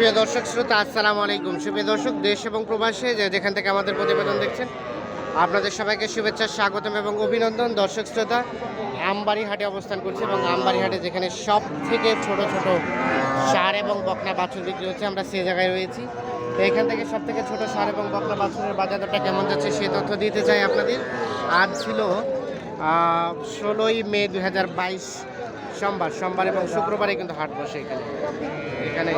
সুপ্রিয় দর্শক, শ্রোতা, আসসালামু আলাইকুম। সুপ্রিয় দর্শক, দেশ এবং প্রবাসে যেখান থেকে আমাদের প্রতিবেদন দেখছেন, আপনাদের সবাইকে শুভেচ্ছা, স্বাগতম এবং অভিনন্দন। দর্শক, শ্রোতা আমবাড়ি হাটে অবস্থান করছে এবং আমবাড়ি হাটে যেখানে সব থেকে ছোট ছোট সার এবং বকনা বাছুর বিক্রি হচ্ছে, আমরা সেই জায়গায় রয়েছি। তো এখান থেকে সব থেকে ছোট সার এবং বকনা বাছুরের বাজার দরটা কেমন যাচ্ছে, সে তথ্য দিতে চাই আপনাদের। আজ ছিল ষোলোই মে দু হাজার বাইশ সোমবার সোমবার এবং শুক্রবারে কিন্তু হাট বসে এখানে। এখানে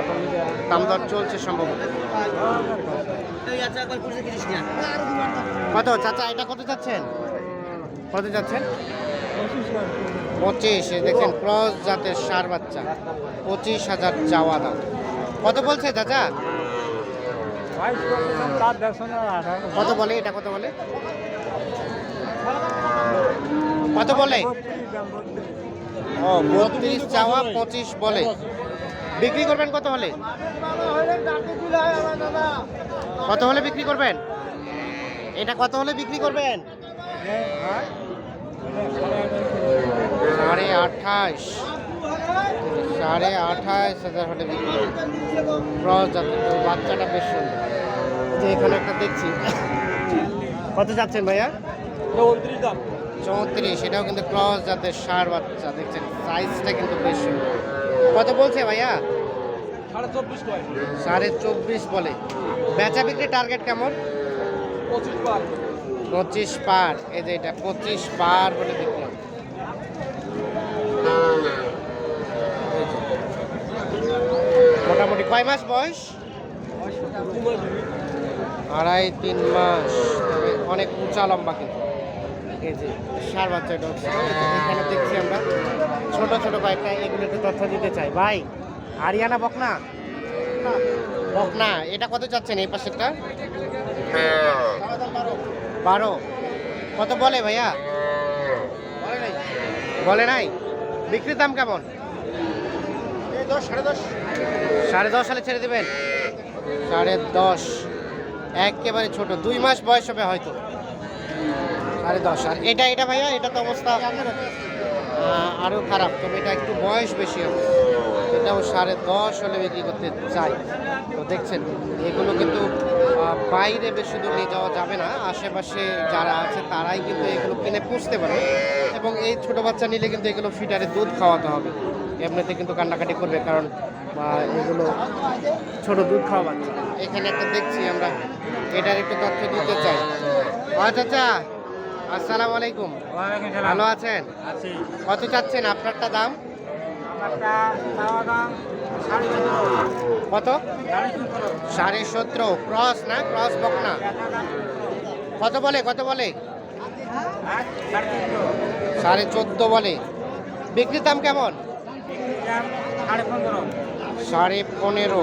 দাম দর চলছে সম্ভবত। কত চাচা, এটা কত যাচ্ছেন? কত যাচ্ছেন? পঁচিশ দেখেন ক্রস জাতের সার বাচ্চা, পঁচিশ হাজার চাওয়া দাম। কত বলছে চাচা? কত বলে, এটা কত বলে? কত বলে? ও, বত্রিশ চাওয়া পঁচিশ বলে। বিক্রি করবেন কত হলে? কত হলে বিক্রি করবেন? এটা কত হলে বিক্রি করবেন? সাড়ে আঠাশ। সাড়ে আঠাশ হাজার হলে বিক্রি ক্রস জাতের বাচ্চাটা বেশ সুন্দর। যে এখানে একটা দেখছি। কত যাচ্ছেন ভাইয়া? চৌত্রিশ এটাও কিন্তু ক্রস জাতের সার বাচ্চা দেখছেন সাইজটা কিন্তু বেশ সুন্দর। কত বলছে ভাইয়া? সাড়ে চব্বিশ বলে। বেচা বিক্রি টার্গেট কেমন? পঁচিশ পার। এই যে এটা পঁচিশ পার বলে বিক্রি। যে। মোটামুটি কয় মাস বয়স? আড়াই তিন মাস। তবে অনেক উঁচা লম্বা কিন্তু। এই যে সার বাচ্চা যে এখানে দেখছি আমরা। ছোট ছোট কয়েকটা এগুলো একটু তথ্য দিতে চাই। ভাই আরিয়ানা বকনা? বকনা এটা কত চাচ্ছেন এই পাশেরটা? বারো। কত বলে ভাইয়া? বলে নাই। বিক্রির দাম কেমন? সাড়ে দশ। সালে ছেড়ে দেবেন? সাড়ে দশ। একেবারে ছোট। দুই মাস বয়স হবে হয়তো। সাড়ে দশ আর এটা এটা ভাইয়া এটা তো অবস্থা আহ, আরও খারাপ তবে এটা একটু বয়স বেশি হবে। এটাও সাড়ে দশ হলে বিক্রি করতে চাই। তো দেখছেন এগুলো কিন্তু বাইরে বেশি দূর নিয়ে যাওয়া যাবে না। আশেপাশে যারা আছে তারাই কিন্তু এগুলো কিনে পুষতে পারে। এবং এই ছোট বাচ্চা নিলে কিন্তু এগুলো ফিটারে দুধ খাওয়াতে হবে। এমনিতে কিন্তু কান্নাকাটি করবে কারণ এগুলো ছোট দুধ খাওয়া এখানে একটা দেখছি আমরা এটার একটু তথ্য দিতে চাই। আচ্ছা আচ্ছা। আসসালামু আলাইকুম। ভালো আছেন? কত চাচ্ছেন আপনারটা দাম? কত? সাড়ে সতেরো। ক্রস না? ক্রস বকনা? কত বলে? কত বলে? সাড়ে চোদ্দ বলে। বিক্রির দাম কেমন? সাড়ে পনেরো।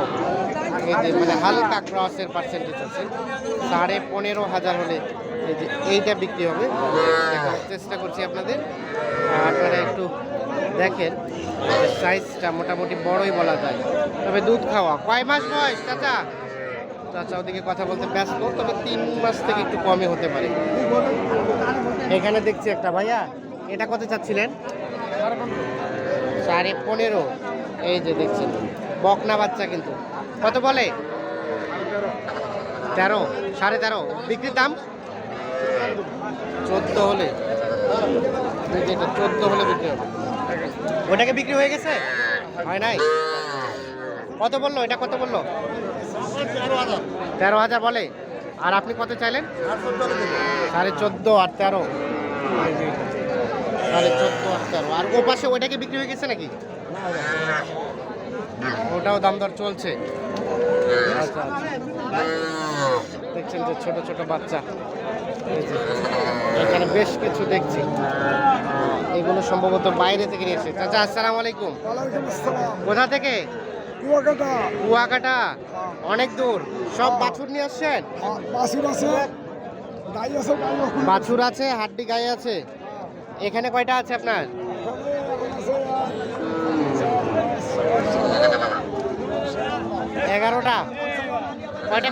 মানে হালকা ক্রসের পার্সেন্টেজ আছে। সাড়ে পনেরো হাজার হলে এই যে এইটা বিক্রি হবে। চেষ্টা করছি আপনাদের। আপনারা একটু দেখেন সাইজটা মোটামুটি বড়ই বলা যায়। তবে দুধ খাওয়া, কয় মাস বয়স, চাচা? চাচা ওদিকে কথা বলতে ব্যস্ত, তবে তিন মাস থেকে একটু কমই হতে পারে। এখানে দেখছি একটা ভাইয়া, এটা কত চাচ্ছিলেন? সাড়ে পনেরো। এই যে দেখছেন, বকনা বাচ্চা কিন্তু। কত বলে? তেরো। সাড়ে তেরো। বিক্রির দাম? চোদ্দ হলে। এটা হলে ওটাকে বিক্রি হয়ে গেছে? হয় নাই? কত বলল? এটা কত বলল? তেরো হাজার বলে। আর আপনি কত চাইলেন? সাড়ে চোদ্দ আর তেরো। সাড়ে চোদ্দ আর তেরো। আর ও পাশে ওইটাকে বিক্রি হয়ে গেছে নাকি? ওটাও দাম দর চলছে। আচ্ছা আচ্ছা। দেখছেন যে ছোট ছোট বাচ্চা। এখানে বেশ কিছু দেখছি। এগুলো সম্ভবত বাইরে থেকে নিয়ে এসেছে। চাচা আসসালামু আলাইকুম। কোথা থেকে? কুয়াকাটা। কুয়াকাটা। অনেক দূর। সব বাছুর নিয়ে আসছেন? এখন বাছুর আছে। হাড্ডি গায়ে আছে। এখানে কয়টা আছে আপনার? এগারোটা। কয়টা?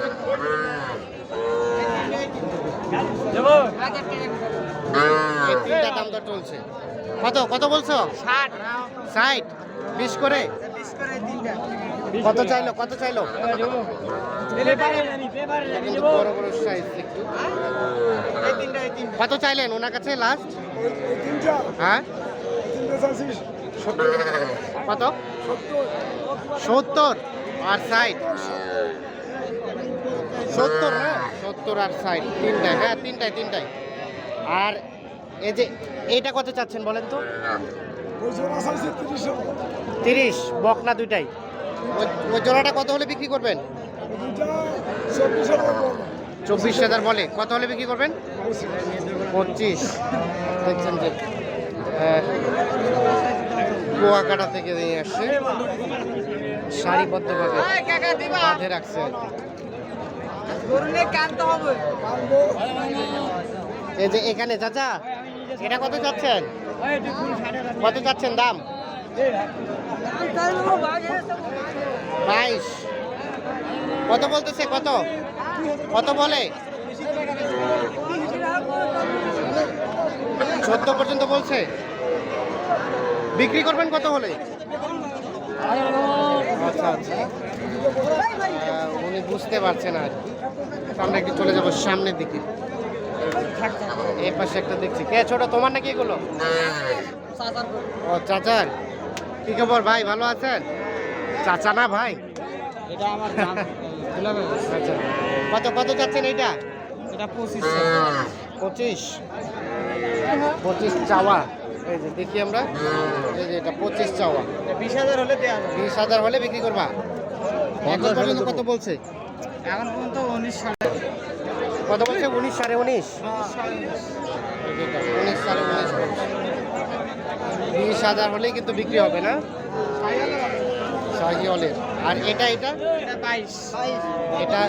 তিনটা দাম দর চলছে। কত কত বলছো? ষাট। ষাট? বিশ করে? কত চাইলো কত চাইলো? বড় বড় সাইজ একটু। কত চাইলেন? ওনার কাছে লাস্ট হ্যাঁ? কত? সত্তর। আর সাইড সত্তর না? সত্তর আর সাইড তিনটায় হ্যাঁ তিনটায় তিনটায়। আর এই যে এইটা কত চাচ্ছেন বলেন তো? তিরিশ বকনা দুইটাই। ওই- ওই জোড়াটা কত হলে বিক্রি করবেন? চব্বিশ হাজার বলে। কত হলে বিক্রি করবেন? পঁচিশ। দেখছেন যে আহ, কুয়াকাটা থেকে নিয়ে আসছে। সারিবদ্ধভাবে বাঁধে রাখছে। এই যে এখানে, চাচা, এটা কত চাচ্ছেন? কত চাচ্ছেন দাম? বাইশ। কত বলতেছে, কত? কত বলে? চোদ্দ পর্যন্ত বলছে। বিক্রি করবেন কত হলে? আচ্ছা আচ্ছা। উনি বুঝতে পারছেন আর আমরা একটু চলে যাব সামনের দিকে। এই পাশে একটা দেখছি। কে ছোট তোমার নাকি এগুলো? ও চাচার। কি খবর ভাই ভালো আছেন? চাচা না ভাই? এটা আমার আচ্ছা। কত কত যাচ্ছেন এইটা? এটা পঁচিশ। পঁচিশ। পঁচিশ চাওয়া। এই যে দেখি আমরা। এই যে এটা পঁচিশ চাওয়া। বিশ হাজার হলে বিশ হাজার হলে বিক্রি করবা। এখন পর্যন্ত কত বলছে? এখন পর্যন্ত উনিশ সাড়ে কত বলছে? উনিশ সাড়ে উনিশ? উনিশ। সাড়ে উনিশ বিশ হাজার হলেই কিন্তু বিক্রি হবে না? শাহিওয়ালের আর এটা এটা? এটা বাইশ। এটা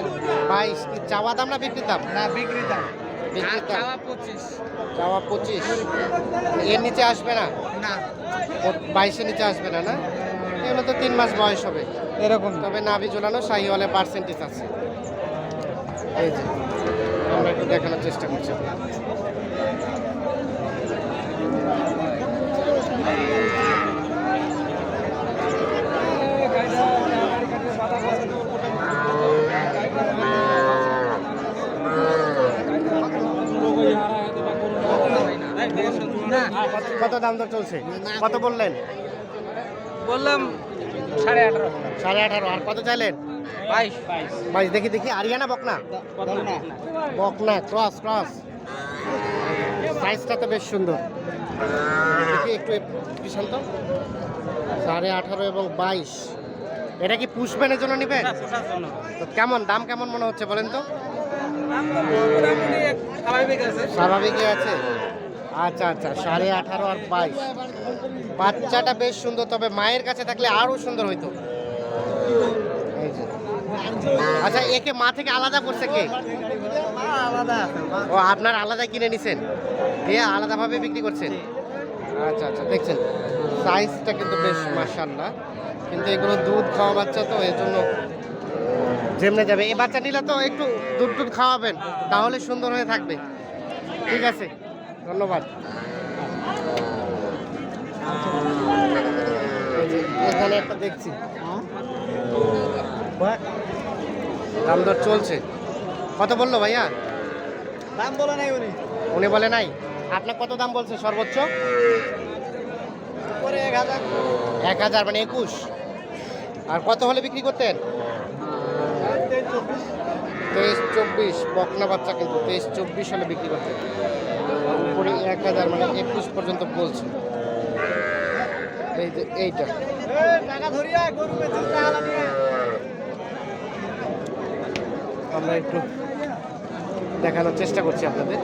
বাইশ। কি চাওয়া দাম না বিক্রি দাম? না বিক্রি দাম। চাওয়া পঁচিশ। এর নিচে আসবে না? না। বাইশের নিচে আসবে না না? এগুলো তো তিন মাস বয়স হবে। এরকম। তবে নাভি ঝোলানো শাহিওয়ালে পার্সেন্টেজ আছে। এই যে আমরা একটু দেখানোর চেষ্টা করছি। না কত- কত দাম দর চলছে? কত বললেন? বললাম সাড়ে আঠারো। সাড়ে আঠারো। আর কত চাইলেন? বাইশ। বাইশ। দেখি দেখি। আরিয়ানা বকনা? বকনা। Cross cross. সাইজটা তো বেশ সুন্দর। দেখি একটু বিশাল তো। সাড়ে আঠারো এবং বাইশ। এটা কি পুষবেনের জন্য নেবেন? কেমন দাম কেমন মনে হচ্ছে বলেন তো? স্বাভাবিক আছে। স্বাভাবিকই আছে। আচ্ছা আচ্ছা সাড়ে আঠারো আর বাইশ। বাচ্চাটা বেশ সুন্দর, তবে মায়ের কাছে থাকলে আরও সুন্দর হইতো। আচ্ছা একে মা থেকে আলাদা করছে কে? ও, আপনার আলাদা কিনে নিছেন? দিয়ে আলাদাভাবে বিক্রি করছেন? আচ্ছা আচ্ছা দেখছেন, সাইজটা কিন্তু বেশ মার্শাল্লাহ কিন্তু এগুলো দুধ খাওয়া বাচ্চা তো, এর জন্য যেমনে যাবে। এই বাচ্চা নিলে তো একটু দুধ দুধ খাওয়াবেন, তাহলে সুন্দর হয়ে থাকবে। ঠিক আছে। ধন্যবাদ। এখানে একটা দেখছি। দাম দর চলছে। কত বলল ভাইয়া? দাম বলে নাই উনি। উনি বলে নাই? আপনার কত দাম বলছে সর্বোচ্চ? পরে এক হাজার। এক হাজার মানে একুশ। আর কত হলে বিক্রি করতেন? তেইশ চব্বিশ। বকনা বাচ্চা কিন্তু তেইশ চব্বিশ হলে বিক্রি করতেন। উপরে এক হাজার মানে একুশ পর্যন্ত বলছে। এই যে এইটা। আমরা একটু দেখানোর চেষ্টা করছি আপনাদের।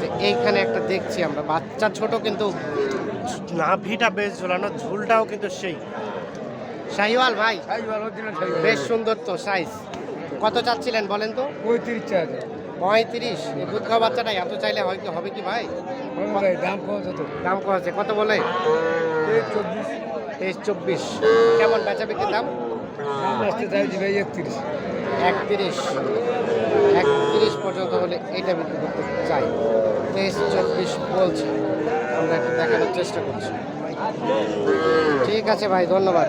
যে এইখানে একটা দেখছি আমরা। বাচ্চা ছোট কিন্তু নাভিটা বেশ ঝোলানো ঝুলটাও কিন্তু সেই। শাহিওয়াল ভাই বেশ সুন্দর তো সাইজ কত চাচ্ছিলেন বলেন তো? পঁয়ত্রিশ চার পঁয়ত্রিশ। দুধ খাওয়া বাচ্চাটা এত চাইলে হয় কি হবে কি ভাই? দাম কত দাম কত আছে কত বলে? চব্বিশ। তেইশ চব্বিশ। কেমন বেচা বিক্রির দাম? একত্রিশ। একত্রিশ। একত্রিশ পর্যন্ত হলে এইটা বিক্রি করতে চাই। তেইশ চব্বিশ বলছে। আমরা একটু দেখানোর চেষ্টা করছি। ঠিক আছে ভাই ধন্যবাদ।